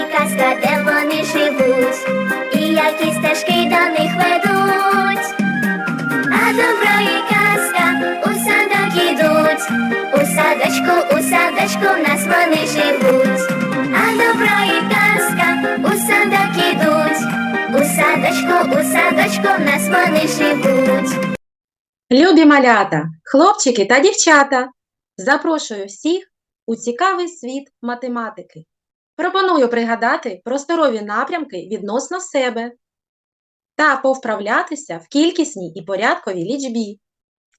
і казка, де вони живуть, і які стежки до них ведуть. А добро і казка у садок ідуть, у садочку, у садочку в нас вони живуть. А добро і казка у садок ідуть, у садочку, у садочку в нас вони живуть. Любі малята, хлопчики та дівчата, запрошую всіх у цікавий світ математики. Пропоную пригадати просторові напрямки відносно себе та повправлятися в кількісній і порядковій лічбі.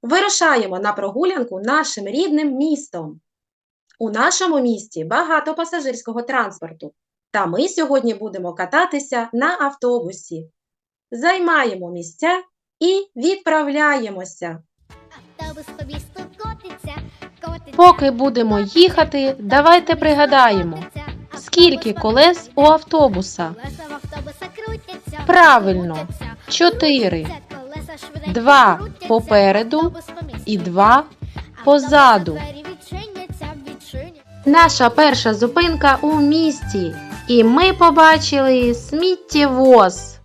Вирушаємо на прогулянку нашим рідним містом. У нашому місті багато пасажирського транспорту, та ми сьогодні будемо кататися на автобусі. Займаємо місця і відправляємося. Автобус по місту котиться, котиться. Поки будемо їхати, давайте пригадаємо, скільки колес у автобуса. Правильно, чотири. Два попереду і два позаду. Наша перша зупинка у місті, і ми побачили сміттєвоз.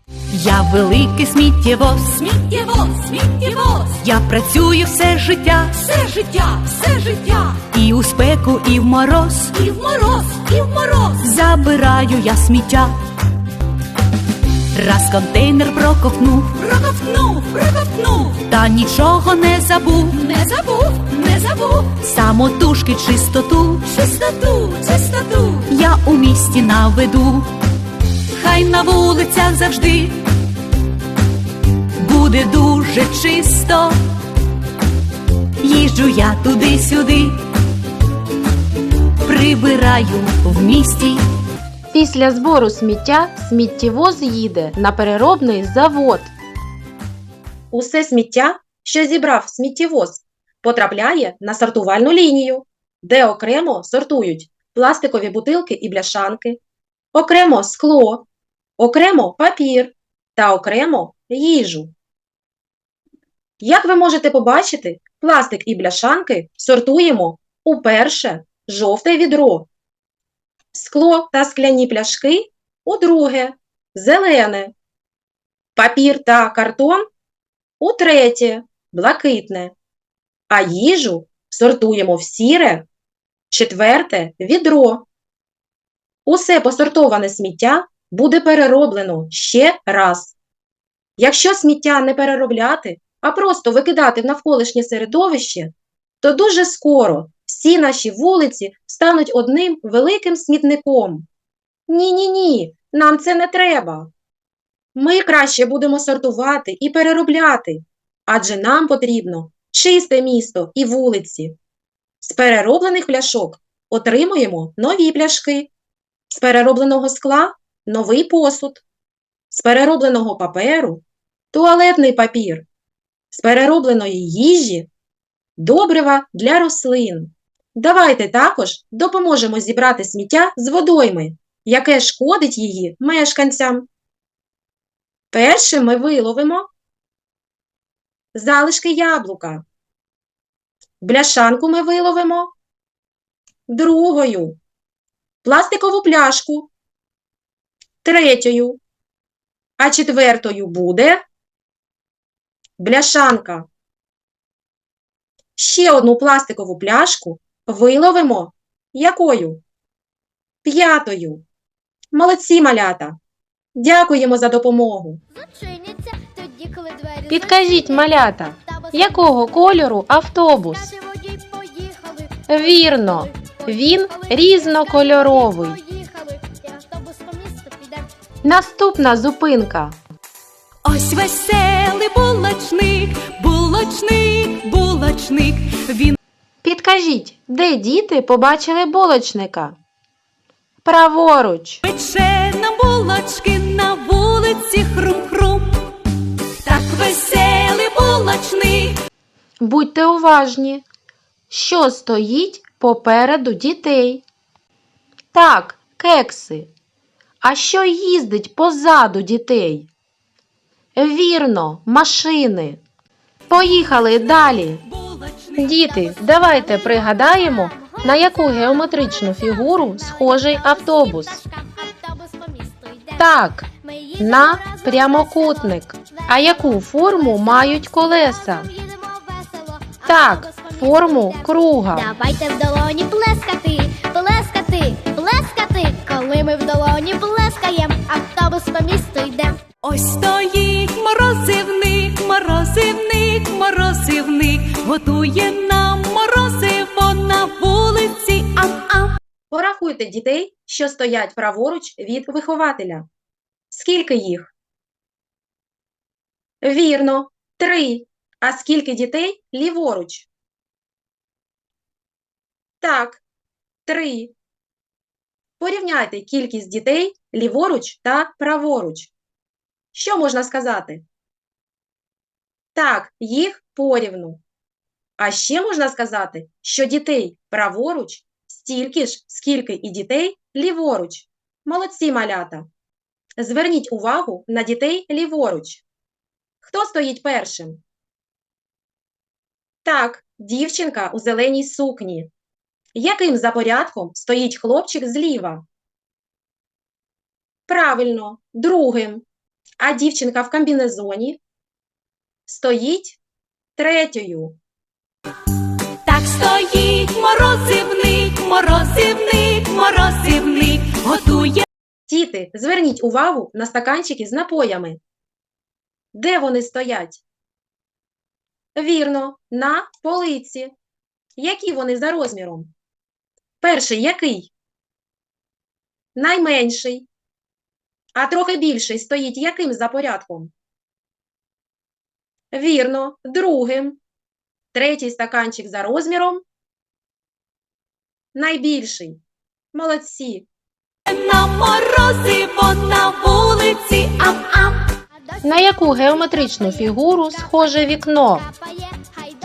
Я великий сміттєвоз, сміттєвоз, сміттєвоз. Я працюю все життя, все життя, все життя. І у спеку, і в мороз, і в мороз, і в мороз. Забираю я сміття. Раз контейнер проковтнув, проковтнув, проковтнув. Та нічого не забув, не забув, не забув. Самотужки чистоту, чистоту, чистоту. Я у місті наведу хай на вулицях завжди буде дуже чисто. Їжджу я туди-сюди, прибираю в місті. Після збору сміття сміттєвоз їде на переробний завод. Усе сміття, що зібрав сміттєвоз, потрапляє на сортувальну лінію, де окремо сортують пластикові бутилки і бляшанки, окремо скло, окремо папір та окремо їжу. Як ви можете побачити, пластик і бляшанки сортуємо у перше жовте відро, скло та скляні пляшки у друге зелене, папір та картон у третє блакитне, а їжу сортуємо в сіре, четверте відро. Усе посортоване сміття буде перероблено ще раз. Якщо сміття не переробляти, а просто викидати в навколишнє середовище, то дуже скоро всі наші вулиці стануть одним великим смітником. Ні-ні-ні, нам це не треба. Ми краще будемо сортувати і переробляти, адже нам потрібно чисте місто і вулиці. З перероблених пляшок отримуємо нові пляшки, з переробленого скла новий посуд, з переробленого паперу туалетний папір, з переробленої їжі добрива для рослин. Давайте також допоможемо зібрати сміття з водойми, яке шкодить її мешканцям. Першим ми виловимо залишки яблука. Бляшанку ми виловимо другою, пластикову пляшку третьою, а четвертою буде бляшанка. Ще одну пластикову пляшку виловимо якою? П'ятою. Молодці, малята! Дякуємо за допомогу! Підкажіть, малята, якого кольору автобус? Вірно, він різнокольоровий. Наступна зупинка. Ось веселий булочник. Він Підкажіть, де діти побачили булочника? Праворуч. пече нам булочки на вулиці хрум-хрум. Так веселий булочник. Будьте уважні. Що стоїть попереду дітей? Так, кекси. А що їздить позаду дітей? Вірно, машини. Поїхали далі. Діти, давайте пригадаємо, на яку геометричну фігуру схожий автобус. Так, на прямокутник. А яку форму мають колеса? Так, форму круга. Давайте в долоні плескати, плескати, плескати. Коли ми в долоні плескаєм, Порахуйте дітей, що стоять праворуч від вихователя. Скільки їх? Вірно, три. А скільки дітей ліворуч? Так, три. Порівняйте кількість дітей ліворуч та праворуч. Що можна сказати? Так, їх порівну. А ще можна сказати, що дітей праворуч стільки ж, скільки і дітей ліворуч. Молодці малята. Зверніть увагу на дітей ліворуч. Хто стоїть першим? Так, дівчинка у зеленій сукні. Яким за порядком стоїть хлопчик зліва? Правильно, другим. А дівчинка в комбінезоні стоїть третьою. Так стоїть морозивник, морозивник, морозивник, готує Діти, зверніть увагу на стаканчики з напоями. Де вони стоять? Вірно, на полиці. Які вони за розміром? Перший який? Найменший. А трохи більший стоїть яким за порядком? Вірно, другим. Третій стаканчик за розміром. Найбільший. Молодці. на морозиво на вулиці. Ам-ам. На яку геометричну фігуру схоже вікно?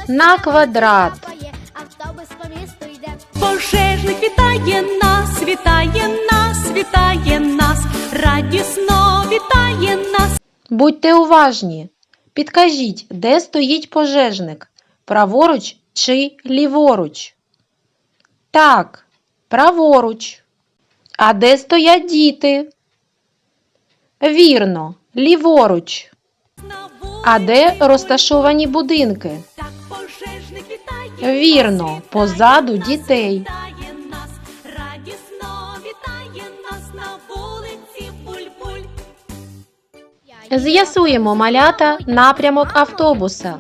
На квадрат. Автобус по місту йде. Пожежник вітає нас, вітає нас, вітає нас, радісно вітає нас. Будьте уважні. Підкажіть, де стоїть пожежник? Праворуч чи ліворуч? Так, праворуч. А де стоять діти? Вірно, ліворуч. А де розташовані будинки? Вірно, позаду дітей. З'ясуємо малята напрямок автобуса.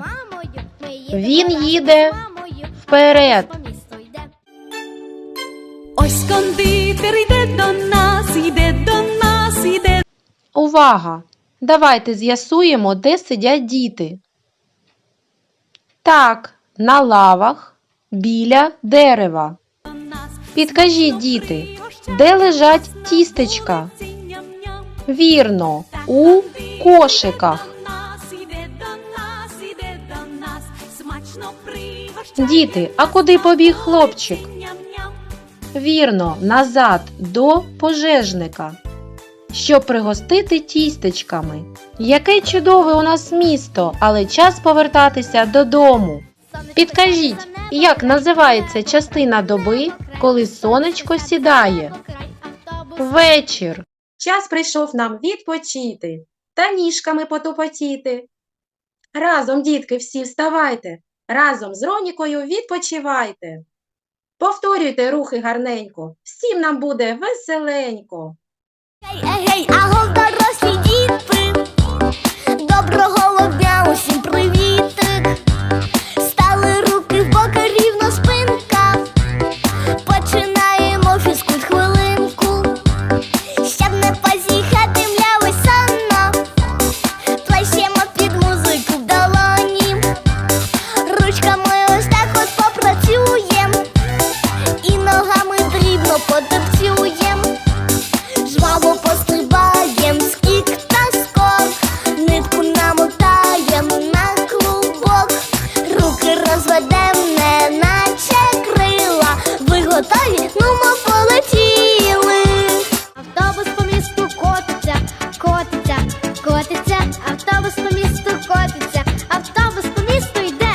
Він їде Вперед. Ось кондитер йде до нас, йде до нас, йде Увага! Давайте з'ясуємо, де сидять діти. Так, на лавах біля дерева. Підкажіть, діти, де лежать тістечка? Вірно, у кошиках. Діти, а куди побіг хлопчик? Вірно, назад до пожежника, щоб пригостити тістечками. Яке чудове у нас місто, але час повертатися додому. Підкажіть, як називається частина доби, коли сонечко сідає? Вечір. Час прийшов нам відпочити та ніжками потопотіти. Разом, дітки, всі вставайте, разом з Ронікою відпочивайте. Повторюйте рухи гарненько, всім нам буде веселенько. Hey, hey, агов руки розведем, неначе крила. Ви готові? Ну ми полетіли. Автобус по місту котиться, котиться, котиться, автобус по місту котиться, автобус по місту йде.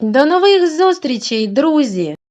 До нових зустрічей, друзі!